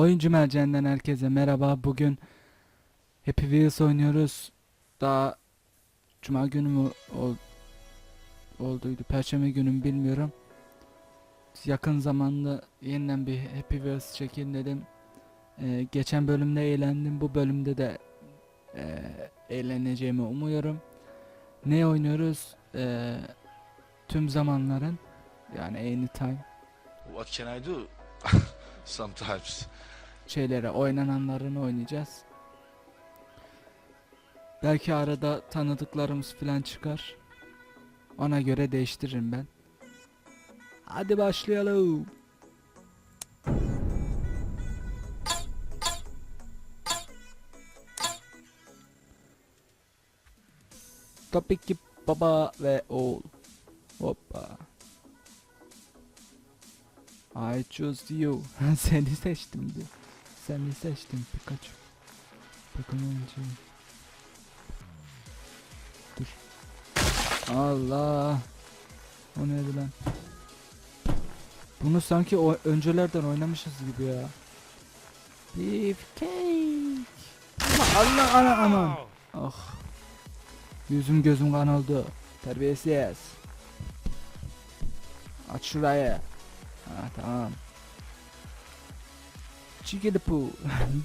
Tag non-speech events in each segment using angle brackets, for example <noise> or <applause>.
Oyuncu Mercan'dan herkese merhaba. Bugün Happy Wheels oynuyoruz. Daha Cuma günü mü ol, olduydu, Perşembe günü mü bilmiyorum. Yakın zamanda yeniden bir Happy Wheels çekin dedim. Ee, geçen bölümde eğlendim. Bu bölümde de e, eğleneceğimi umuyorum. Ne oynuyoruz? Ee, tüm zamanların yani anytime What can I do? <laughs> Sometimes. Şeylere oynananlarını oynayacağız. Belki arada tanıdıklarımız falan çıkar. Ona göre değiştiririm ben. Hadi başlayalım. Tabii ki baba ve oğul. Hoppa. I choose you. <laughs> Seni seçtim diyor. Seni seçtim Pikachu. Pokemon'cu. Dur. Allah. O neydi lan? Bunu sanki o öncelerden oynamışız gibi ya. Beefcake. Allah ana aman. Ah. Yüzüm gözüm kan oldu. Terbiyesiz. Aç şurayı. Ha tamam. Çikilipu.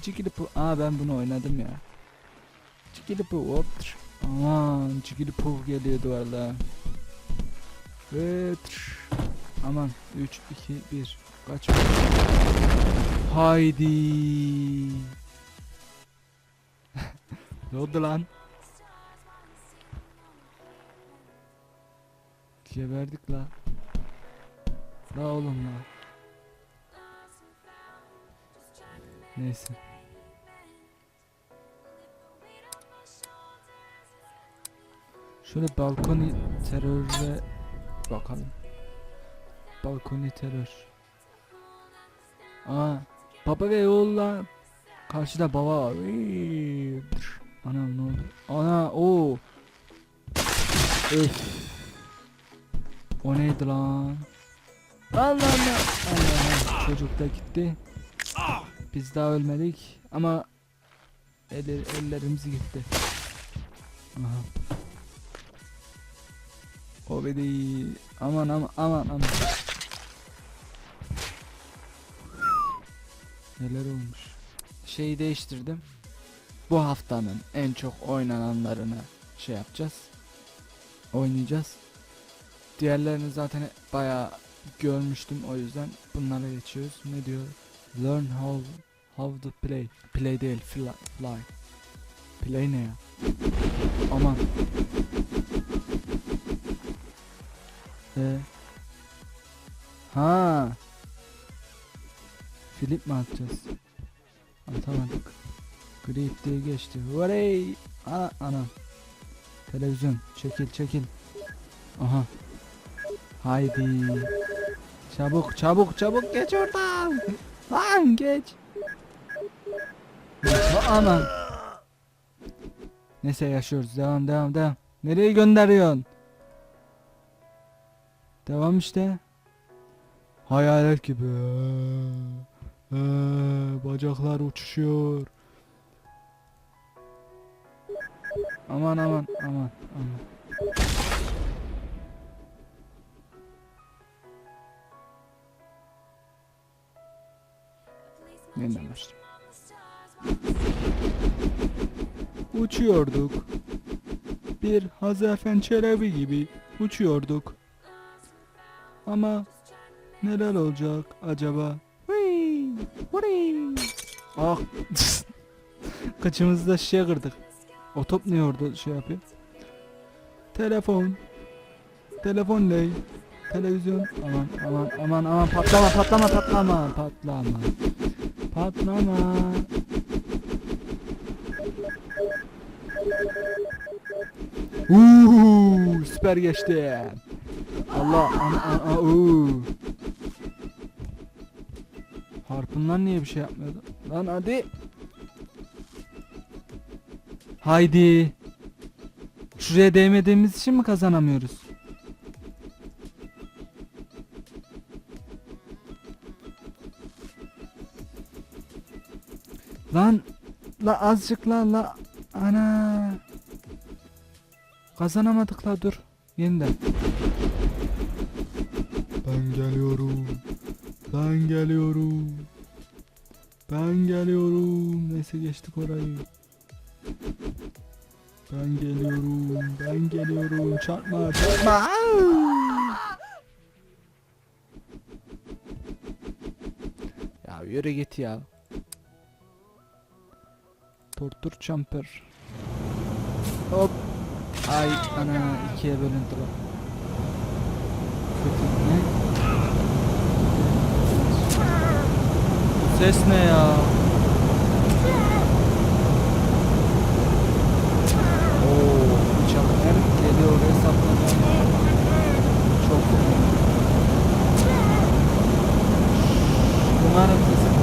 Çikilipu. <laughs> Aa ben bunu oynadım ya. Çikilipu hop. Aman Çikilipu geliyordu valla. Ve. Aman 3 2 1 kaç. Haydi. <laughs> ne oldu lan? Geberdik la. La oğlum la. Neyse. Şöyle balkoni terörle bakalım. Balkoni terör. Aa, baba ve oğulla karşıda baba var. Ne oldu? Ana o. Öf. O neydi lan? Allah Allah. Allah çocuk da gitti. Biz daha ölmedik ama eller, ellerimiz gitti. Aha. O be değil. Aman aman aman aman. Neler olmuş. Şeyi değiştirdim. Bu haftanın en çok oynananlarını şey yapacağız. Oynayacağız. Diğerlerini zaten bayağı görmüştüm o yüzden bunlara geçiyoruz. Ne diyor? Learn how how to play. Play değil, fly. fly. Play ne ya? Aman. Ee. Ha. Flip mi atacağız? Atamadık. Grip diye geçti. Oley! Ana ana. Televizyon çekil çekil. Aha. Haydi. Çabuk çabuk çabuk geç oradan. <laughs> Lan geç. Aman. Neyse yaşıyoruz. Devam devam devam. Nereye gönderiyorsun? Devam işte. Hayalet gibi. Ee, bacaklar uçuşuyor. Aman aman aman aman. Yeniden başlayayım. Uçuyorduk. Bir Hazafen Çelebi gibi uçuyorduk. Ama neler olacak acaba? Ah. <laughs> Kaçımızda şişe kırdık. O top niye orada şey yapıyor? Telefon. Telefon ne? Televizyon. Aman aman aman aman patlama patlama patlama patlama. Patlama. Uuu süper geçti. Allah uuu. Harpunlar niye bir şey yapmıyordu? Lan hadi. Haydi. Şuraya değmediğimiz için mi kazanamıyoruz? Lan la azıcık la la ana. Kazanamadık la dur. Yeniden. Ben geliyorum. Ben geliyorum. Ben geliyorum. Neyse geçtik orayı. Ben geliyorum. Ben geliyorum. Çarpma çarpma. Ya yürü git ya. Tortur jumper. Hop. Ay ana ikiye bölündü bak. Kötü ne? Ses ne ya? Oo, uçak hem geliyor oraya saplanıyor. Çok önemli. Umarım sesi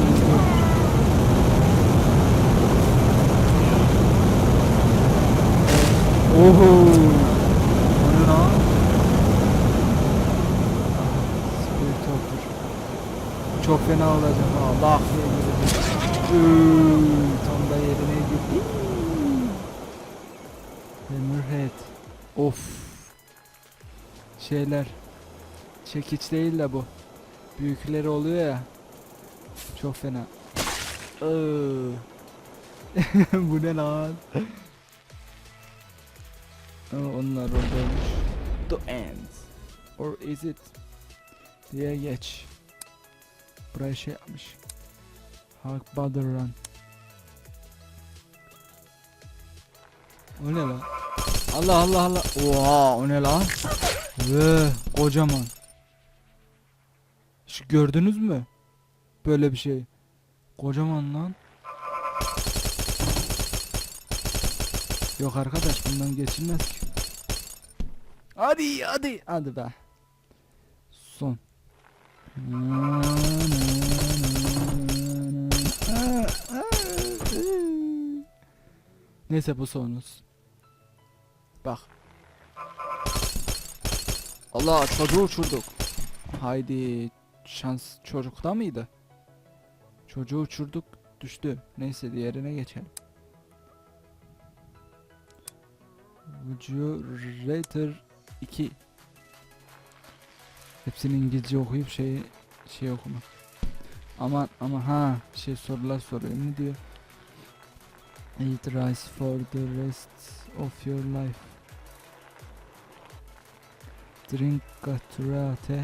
Oho. O ne lan? Hopper. Çok fena olacak ha. Lah diye Tam da yerine gitti. Hammerhead. Of. Şeyler. Çekiç değil de bu. Büyükleri oluyor ya. Çok fena. <laughs> Bu ne lan? Aa, onlar oradaymış. The end. Or is it? Diye geç. Buraya şey yapmış. Hak Bader Run. O ne lan? Allah Allah Allah. Oha o ne lan? Ve kocaman. Şu gördünüz mü? Böyle bir şey. Kocaman lan. Yok arkadaş bundan geçilmez ki. Hadi hadi hadi be. Son. Neyse bu sonuz. Bak. Allah çocuğu uçurduk. Haydi şans çocukta mıydı? Çocuğu uçurduk düştü. Neyse diğerine geçelim. Rather 2 Hepsini İngilizce okuyup şey şey okuma. Aman ama ha şey sorular soruyor ne diyor? Eat rice for the rest of your life. Drink gaturate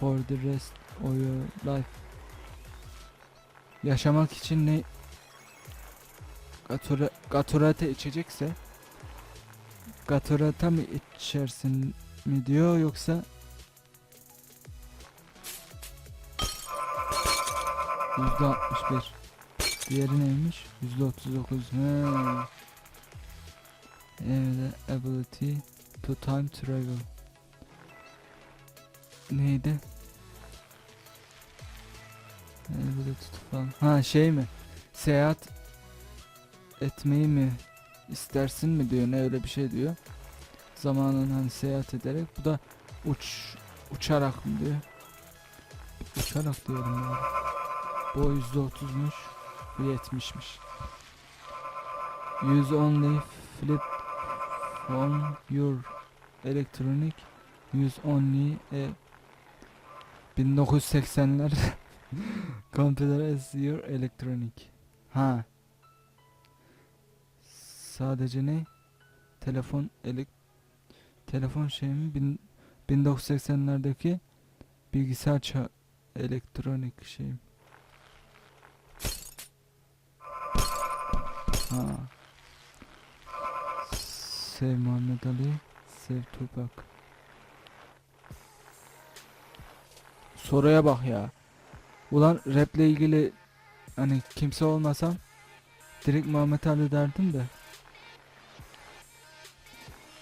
for the rest of your life. Yaşamak için ne Gatura, gaturate içecekse Gaturata mı içersin mi diyor yoksa Yüzde altmış bir. Diğeri neymiş? Yüzde otuz dokuz. Evet, ability to time travel. Neydi? Ability to falan. Ha şey mi? Seyahat etmeyi mi istersin mi diyor ne öyle bir şey diyor. Zamanın hani seyahat ederek bu da uç uçarak mı diyor. Uçarak diyorum ya. Bu yüzde otuzmuş. Bu yetmişmiş. Use only flip on your electronic use only a 1980'ler <laughs> computer as your electronic. Ha. Sadece ne? Telefon elek telefon şey mi? Bin, 1980'lerdeki bilgisayar ça elektronik şey. mi? Ha. Sev Muhammed Ali, sev Tupac. Soruya bak ya. Ulan raple ilgili hani kimse olmasam direkt Muhammed Ali derdim de.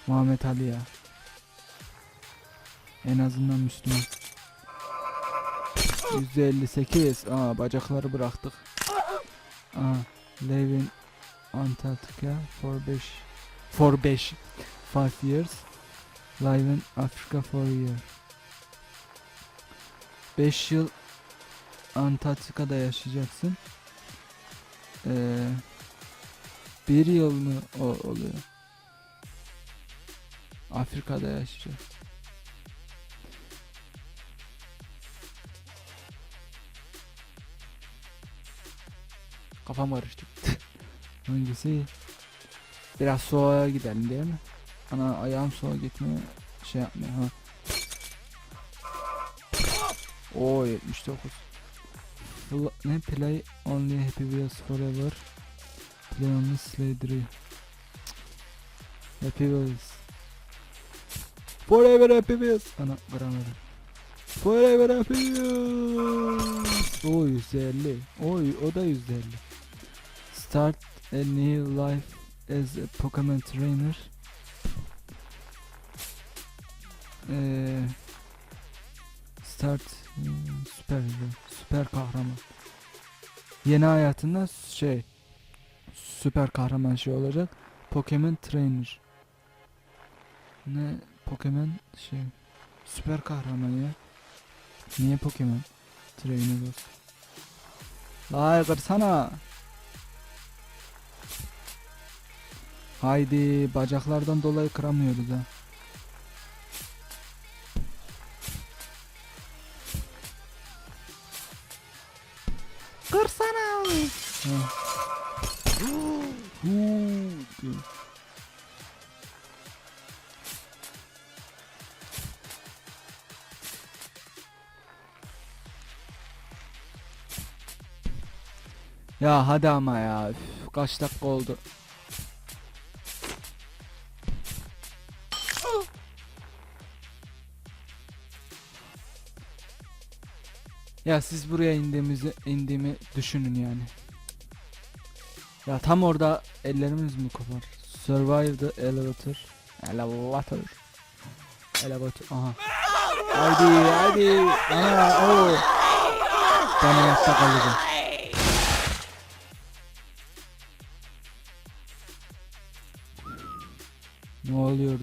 Muhammed Ali ya. En azından Müslüman. %58. Aa bacakları bıraktık. Aa live in Antarctica for 5 for 5 5 years. Live Africa for year. 5 yıl Antarktika'da yaşayacaksın. Ee, bir yıl mı o oluyor? Afrika'da yaşayacak. Kafam karıştı. <laughs> Hangisi? Biraz soğuğa gidelim değil mi? Ana ayağım soğuğa gitmeye şey yapmıyor ha. Oo 79. Fl- ne play only happy wheels forever. Play only Sladery. Happy wheels. Forever wheels. Ana grammar. Forever wheels. Oo 150. Oy o da 150. Start a new life as a Pokemon trainer. Eee Start hmm, süper süper kahraman. Yeni hayatında şey süper kahraman şey olacak. Pokemon Trainer. Ne Pokemon şey süper kahraman ya. Niye Pokemon Trainer olsun? Lay kırsana. Haydi bacaklardan dolayı kıramıyoruz ha. Kırsana. Ha. Ya hadi ama ya. Üf, kaç dakika oldu? Ya siz buraya indiğimizi indiğimi düşünün yani. Ya tam orada ellerimiz mi kopar? Survive the elevator. Elevator. Elevator. Aha. Haydi haydi. Ana o. Ben hayatta kalacağım.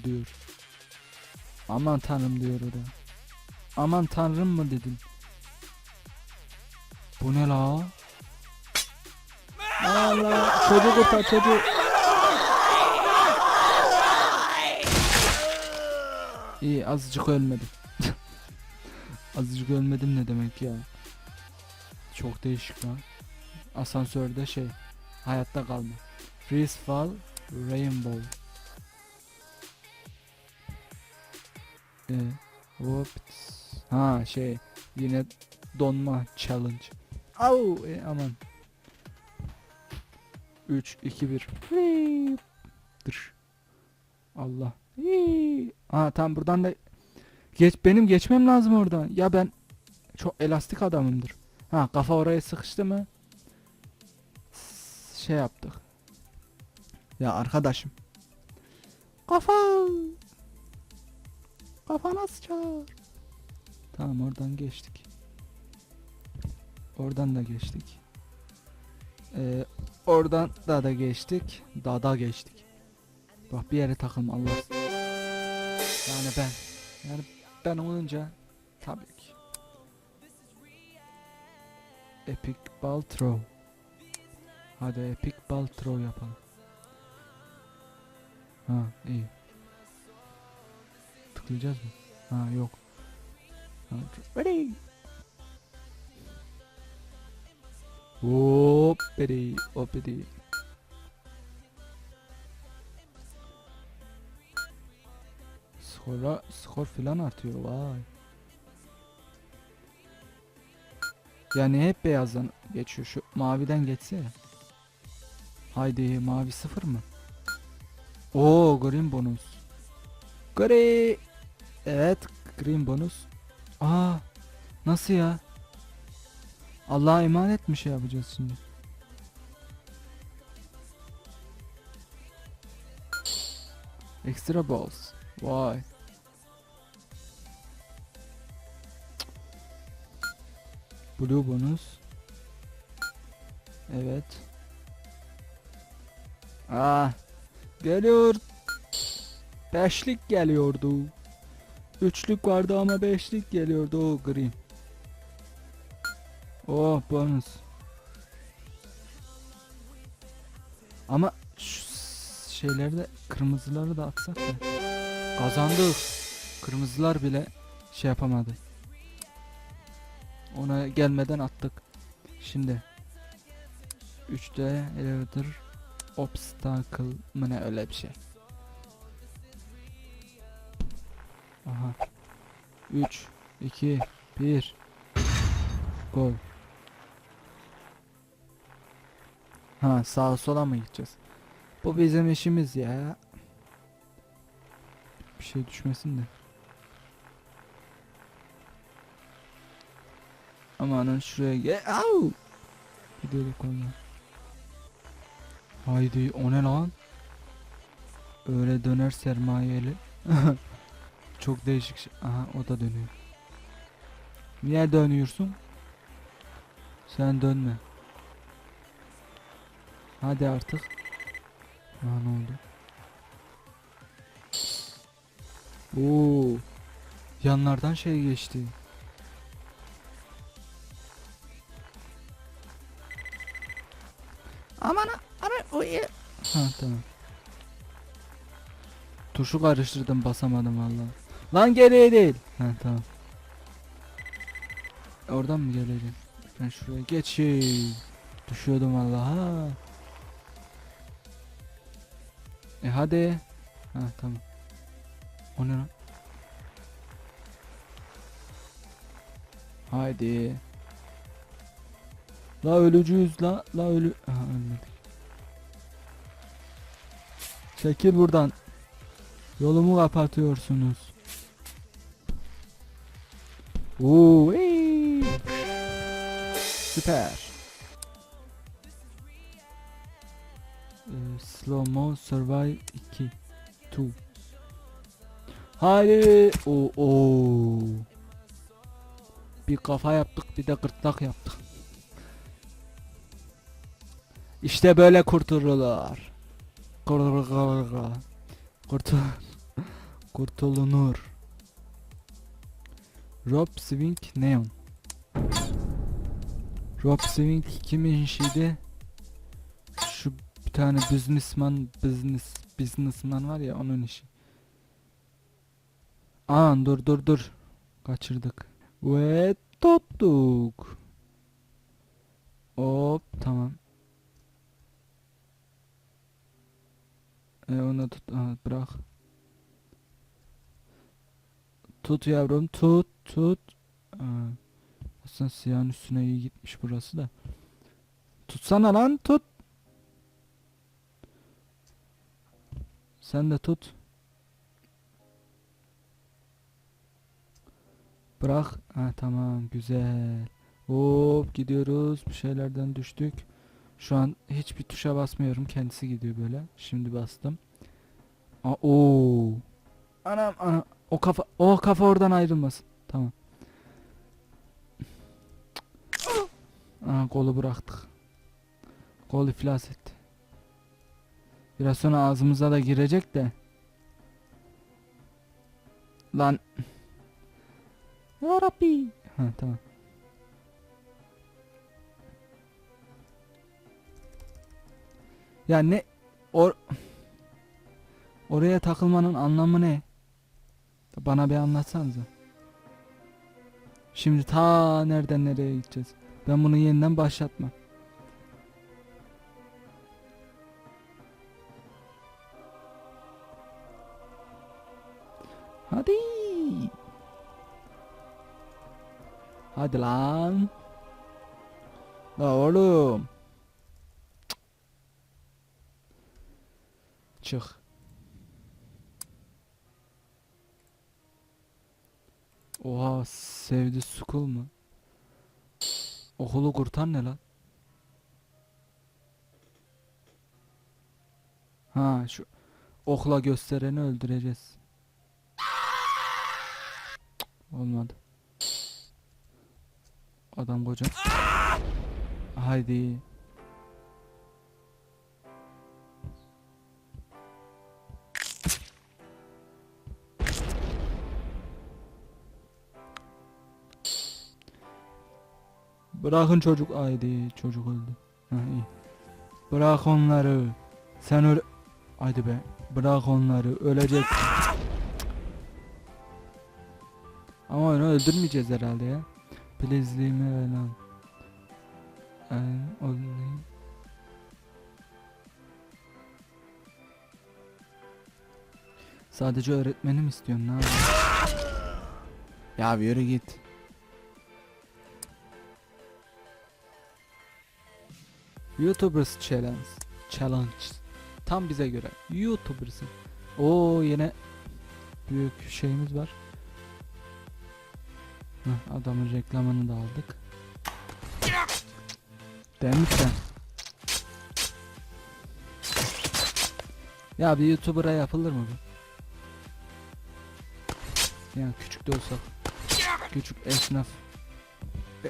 Diyor. Aman tanrım diyor o da. Aman tanrım mı dedin? Bu ne la? Allah çocuk kurtar çocuk. İyi azıcık ölmedim. <laughs> azıcık ölmedim ne demek ya? Çok değişik lan. Asansörde şey hayatta kalma. Freeze fall rainbow. Ee, whoops. Ha şey yine donma challenge. Au e, aman. 3 2 1. Dır. Allah. Ha tam buradan da geç benim geçmem lazım oradan. Ya ben çok elastik adamımdır. Ha kafa oraya sıkıştı mı? Şey yaptık. Ya arkadaşım. Kafa. Kafana sıçar. Tamam oradan geçtik. Oradan da geçtik. Ee, oradan da da geçtik. Da da geçtik. Bak bir yere takılma Allah. Yani ben. Yani ben olunca tabii ki. Epic ball throw. Hadi epic ball throw yapalım. Ha iyi. Tıklayacağız mı? Ha yok. Ready. Hoppidi hoppidi. Skora, skor filan artıyor vay. Yani hep beyazdan geçiyor şu maviden geçse ya. Haydi mavi sıfır mı? Oo green bonus. Green. Evet green bonus. Aa nasıl ya? Allah'a emanet mi şey yapacağız şimdi? Extra balls. Vay. Blue bonus. Evet. Ah. Geliyor. Beşlik geliyordu. Üçlük vardı ama beşlik geliyordu. O green. Oh bonus. Ama şu şeyleri de kırmızıları da atsak da. Kazandık. Kırmızılar bile şey yapamadı. Ona gelmeden attık. Şimdi 3D elevator obstacle mı ne öyle bir şey. Aha. 3 2 1 Gol. Ha sağa sola mı gideceğiz? Bu bizim işimiz ya. Bir şey düşmesin de. Amanın şuraya gel. Au! Gidiyorduk valla. Haydi o ne lan? Öyle döner sermayeli. <laughs> Çok değişik şey. Aha o da dönüyor. Niye dönüyorsun? Sen dönme. Hadi artık. Ha ne oldu? Oo. Yanlardan şey geçti. Aman ama o Ha tamam. Tuşu karıştırdım basamadım vallahi. Lan geriye değil. Ha tamam. Oradan mı geleceğim? Ben şuraya geçeyim. Düşüyordum vallahi. E hadi. Ha tamam. O ne lan? Haydi. La ölücüyüz la. La ölü. Aha ölmedik. Çekil buradan. Yolumu kapatıyorsunuz. Oo, ey. Süper. Ee, slow mo survive 2 2 Haydi. Oo, oo. Bir kafa yaptık bir de gırtlak yaptık. İşte böyle kurtulurlar. Kurtulur. Kurtul <laughs> Kurtulunur. Rob Swing Neon. Rob Swing kimin işiydi? Şu bir tane businessman business businessman var ya onun işi. Aa dur dur dur. Kaçırdık. Ve tuttuk. Hop tamam. E onu tut aha, bırak. Tut yavrum tut tut. Aa, aslında siyahın üstüne iyi gitmiş burası da. Tutsana lan tut. Sen de tut. Bırak. Ha tamam güzel. Hop gidiyoruz. Bir şeylerden düştük. Şu an hiçbir tuşa basmıyorum. Kendisi gidiyor böyle. Şimdi bastım. Aa, oo. Anam ana. O kafa o kafa oradan ayrılmasın. Tamam. Aa, kolu bıraktık. Kol iflas etti. Biraz sonra ağzımıza da girecek de. Lan. Ya Rabbi. Ha tamam. Ya ne or Oraya takılmanın anlamı ne? Bana bir anlatsanıza. Şimdi ta nereden nereye gideceğiz? Ben bunu yeniden başlatma. Hadi. Hadi lan. La oğlum. Çık. Oha sevdi school mu? Okulu kurtar ne lan? Ha şu okla göstereni öldüreceğiz. Olmadı. Adam koca. Haydi. Bırakın çocuk. Haydi çocuk öldü. Ha iyi. Bırak onları. Sen öyle... Haydi be. Bırak onları. Ölecek. Ama onu öldürmeyeceğiz herhalde ya. Please leave me alone. I'm only... Sadece öğretmenim istiyorsun ne? Ya bir yürü git. YouTubers Challenge. Challenge. Tam bize göre. YouTubers'ın. Oo yine büyük şeyimiz var. Heh, adamın reklamını da aldık. Demiş sen. Ya bir YouTuber'a yapılır mı bu? Yani küçük de olsa. Küçük esnaf.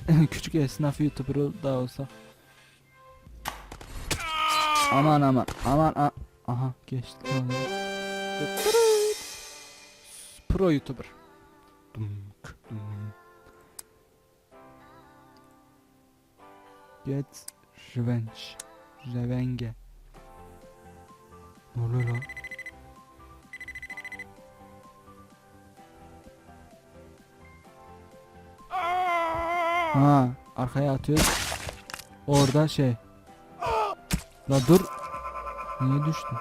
<laughs> küçük esnaf YouTuber da olsa. Aman aman aman a aha geçti. Pro YouTuber. Get revenge. Revenge. Ne oluyor lan? Ha, arkaya atıyoruz. Orada şey. La dur. Niye düştün?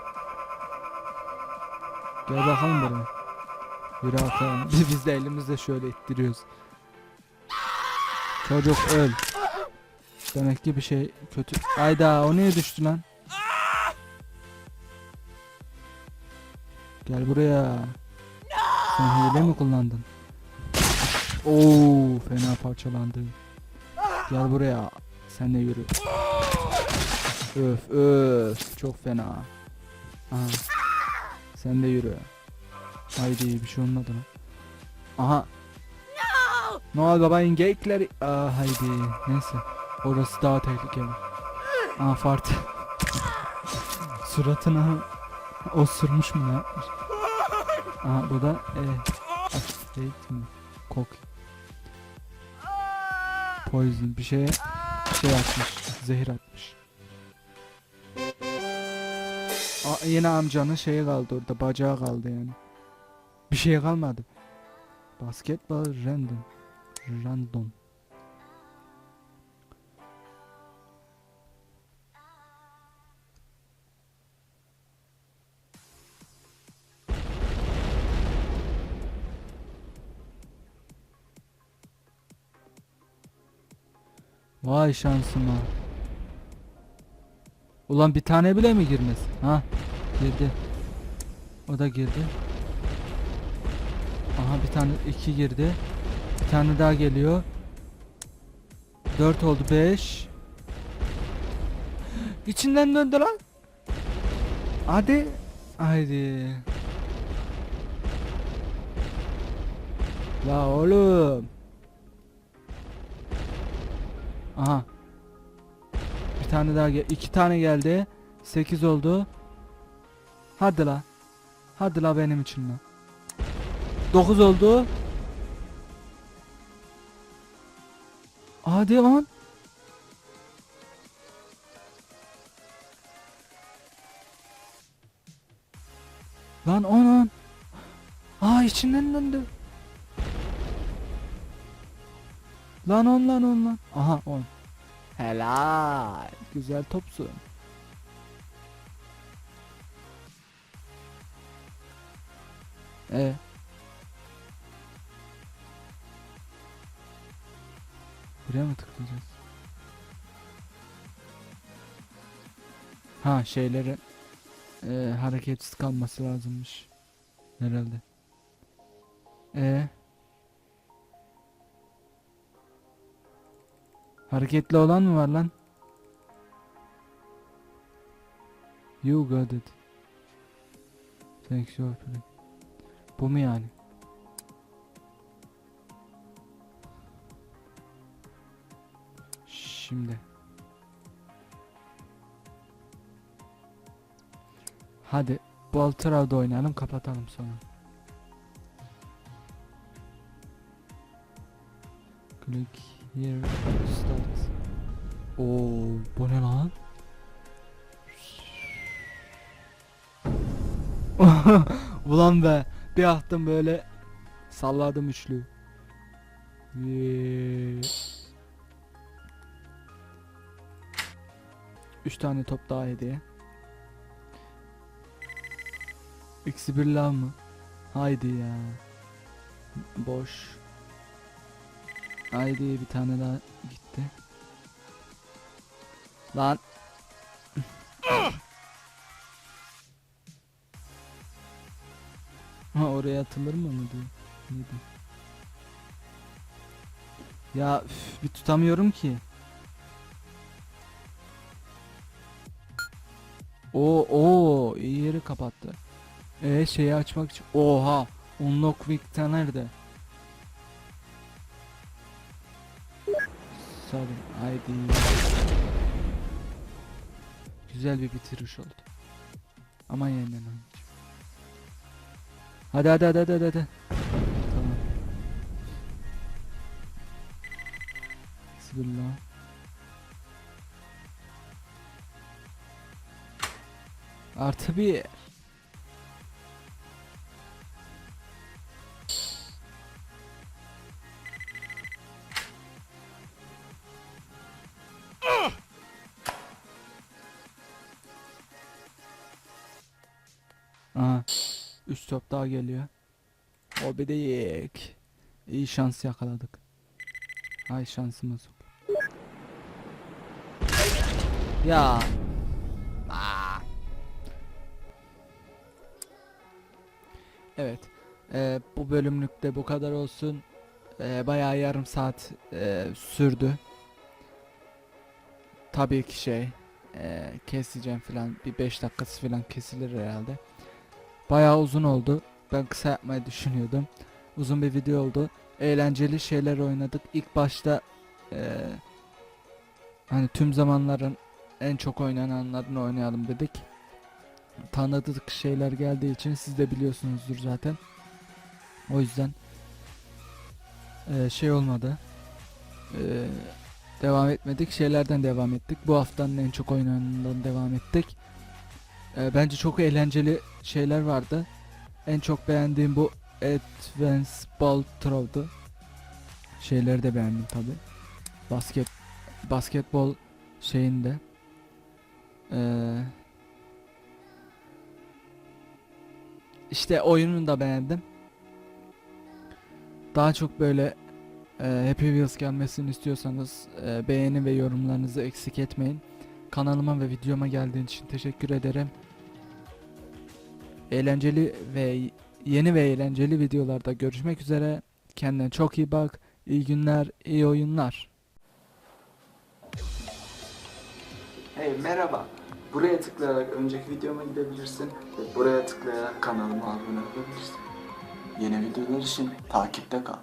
Gel bakalım buraya. Yürü. Biz, <laughs> biz de elimizle şöyle ittiriyoruz. Çocuk öl. Demek ki bir şey kötü. Ayda o niye düştü lan? Gel buraya. Sen hile mi kullandın? Oo, fena parçalandı. Gel buraya. Sen de yürü. Öf öf çok fena. Aha. Sen de yürü. Haydi bir şey olmadı lan. Aha. Noel Baba'nın geyikleri. Aa haydi. Neyse. Orası daha tehlikeli. Aha fart. <laughs> Suratına osurmuş mu ne yapmış? Aha bu da e, Afraid mi? Kok. Poison bir şeye şey atmış. Zehir atmış. Aa, yine amcanın şeyi kaldı orada bacağı kaldı yani. Bir şey kalmadı. Basketball random. Random. Vay şansıma. Ulan bir tane bile mi girmez? Ha girdi. O da girdi. Aha bir tane iki girdi. Bir tane daha geliyor. Dört oldu beş. İçinden döndü lan. Hadi. Haydi. La oğlum. Aha. Tane daha gel. iki tane geldi. Sekiz oldu. Hadi la. Hadi la benim için la. Dokuz oldu. Hadi on. Lan on on. Aa içinden döndü. Lan on lan on lan. Aha on. Helal. Güzel topsun. E. Buraya mı tıklayacağız? Ha şeyleri e, hareketsiz kalması lazımmış. Herhalde. E. Hareketli olan mı var lan? You got it. Your friend. Bu mu yani? Şimdi. Hadi round oynayalım kapatalım sonra. Click here to start. Oo, bu ne lan? <laughs> Ulan be. Bir attım böyle salladım üçlü. Yee. Üç tane top daha hediye. Eksi bir lav mı? Haydi ya. Boş. Haydi bir tane daha gitti. Lan. <laughs> ha oraya atılır mı mı diyor. Neydi? Ya üf, bir tutamıyorum ki. O o iyi yeri kapattı. E şeyi açmak için. Oha. Unlock Wick'ten nerede? Sorry. Haydi. Güzel bir bitiriş oldu. Ama yeniden oynayacağım. Hadi hadi hadi hadi. hadi. Tamam. Bismillah. Artı bir. Daha geliyor. O bir de. İyi şans yakaladık. Ay şansımız yok. Ya. Aa. Evet. Ee, bu bölümlükte bu kadar olsun. Ee, bayağı yarım saat e, sürdü. Tabii ki şey e, keseceğim falan bir 5 dakikası falan kesilir herhalde. Bayağı uzun oldu. Ben kısa yapmayı düşünüyordum. Uzun bir video oldu. Eğlenceli şeyler oynadık. İlk başta e, hani tüm zamanların en çok oynananlarını oynayalım dedik. Tanıdık şeyler geldiği için siz de biliyorsunuzdur zaten. O yüzden e, şey olmadı. E, devam etmedik. Şeylerden devam ettik. Bu haftanın en çok oynananından devam ettik. E, bence çok eğlenceli şeyler vardı. En çok beğendiğim bu Advance Ball Throw'du. Şeyleri de beğendim tabi. Basket basketbol şeyinde. Ee, işte oyununu da beğendim. Daha çok böyle e, Happy Wheels gelmesini istiyorsanız e, beğeni ve yorumlarınızı eksik etmeyin. Kanalıma ve videoma geldiğin için teşekkür ederim. Eğlenceli ve yeni ve eğlenceli videolarda görüşmek üzere. Kendine çok iyi bak. İyi günler, iyi oyunlar. Hey merhaba. Buraya tıklayarak önceki videoma gidebilirsin ve buraya tıklayarak kanalıma abone olabilirsin. Yeni videolar için takipte kal.